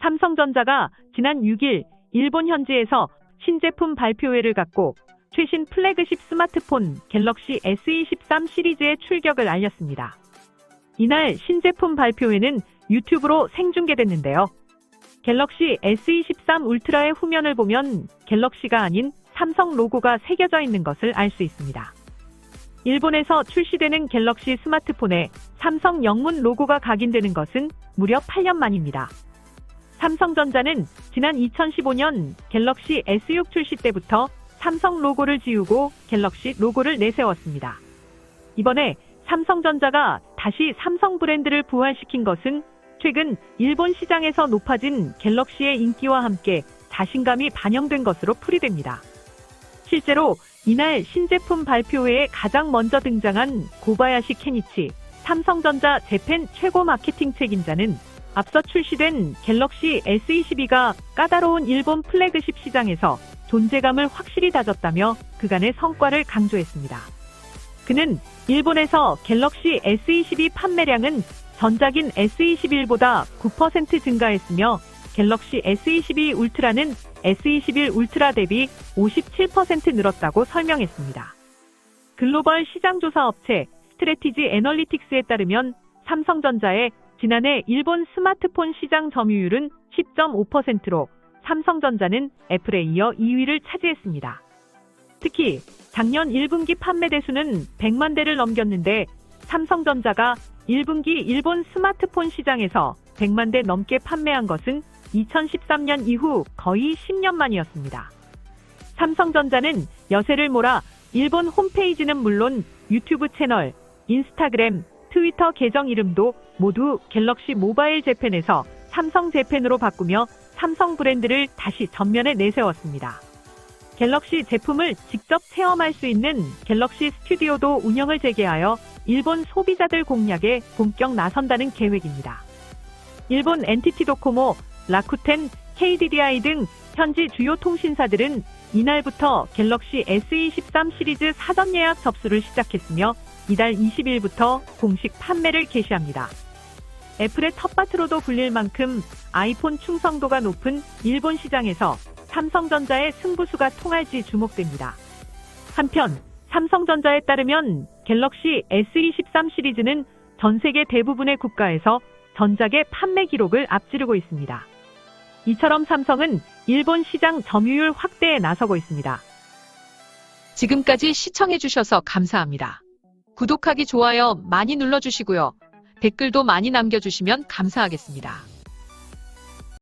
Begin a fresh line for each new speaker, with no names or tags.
삼성전자가 지난 6일 일본 현지에서 신제품 발표회를 갖고 최신 플래그십 스마트폰 갤럭시 S23 시리즈의 출격을 알렸습니다. 이날 신제품 발표회는 유튜브로 생중계됐는데요. 갤럭시 S23 울트라의 후면을 보면 갤럭시가 아닌 삼성 로고가 새겨져 있는 것을 알 수 있습니다. 일본에서 출시되는 갤럭시 스마트폰에 삼성 영문 로고가 각인되는 것은 무려 8년 만입니다. 삼성전자는 지난 2015년 갤럭시 S6 출시 때부터 삼성 로고를 지우고 갤럭시 로고를 내세웠습니다. 이번에 삼성전자가 다시 삼성 브랜드를 부활시킨 것은 최근 일본 시장에서 높아진 갤럭시의 인기와 함께 자신감이 반영된 것으로 풀이됩니다. 실제로 이날 신제품 발표회에 가장 먼저 등장한 고바야시 케니치 삼성전자 재팬 최고 마케팅 책임자는 앞서 출시된 갤럭시 S22가 까다로운 일본 플래그십 시장에서 존재감을 확실히 다졌다며 그간의 성과를 강조했습니다. 그는 일본에서 갤럭시 S22 판매량은 전작인 S21보다 9% 증가했으며 갤럭시 S22 울트라는 S21 울트라 대비 57% 늘었다고 설명했습니다. 글로벌 시장조사 업체 스트레티지 애널리틱스에 따르면 삼성전자의 지난해 일본 스마트폰 시장 점유율은 10.5%로 삼성전자는 애플에 이어 2위를 차지했습니다. 특히 작년 1분기 판매 대수는 100만 대를 넘겼는데 삼성전자가 1분기 일본 스마트폰 시장에서 100만 대 넘게 판매한 것은 2013년 이후 거의 10년 만이었습니다. 삼성전자는 여세를 몰아 일본 홈페이지는 물론 유튜브 채널, 인스타그램, 트위터 계정 이름도 모두 갤럭시 모바일 재팬에서 삼성 재팬으로 바꾸며 삼성 브랜드를 다시 전면에 내세웠습니다. 갤럭시 제품을 직접 체험할 수 있는 갤럭시 스튜디오도 운영을 재개하여 일본 소비자들 공략에 본격 나선다는 계획입니다. 일본 NTT 도코모, 라쿠텐, KDDI 등 현지 주요 통신사들은 이날부터 갤럭시 S23 시리즈 사전 예약 접수를 시작했으며 이달 20일부터 공식 판매를 개시합니다. 애플의 텃밭으로도 불릴 만큼 아이폰 충성도가 높은 일본 시장에서 삼성전자의 승부수가 통할지 주목됩니다. 한편 삼성전자에 따르면 갤럭시 S23 시리즈는 전 세계 대부분의 국가에서 전작의 판매 기록을 앞지르고 있습니다. 이처럼 삼성은 일본 시장 점유율 확대에 나서고 있습니다.
지금까지 시청해주셔서 감사합니다. 구독하기, 좋아요 많이 눌러주시고요. 댓글도 많이 남겨주시면 감사하겠습니다.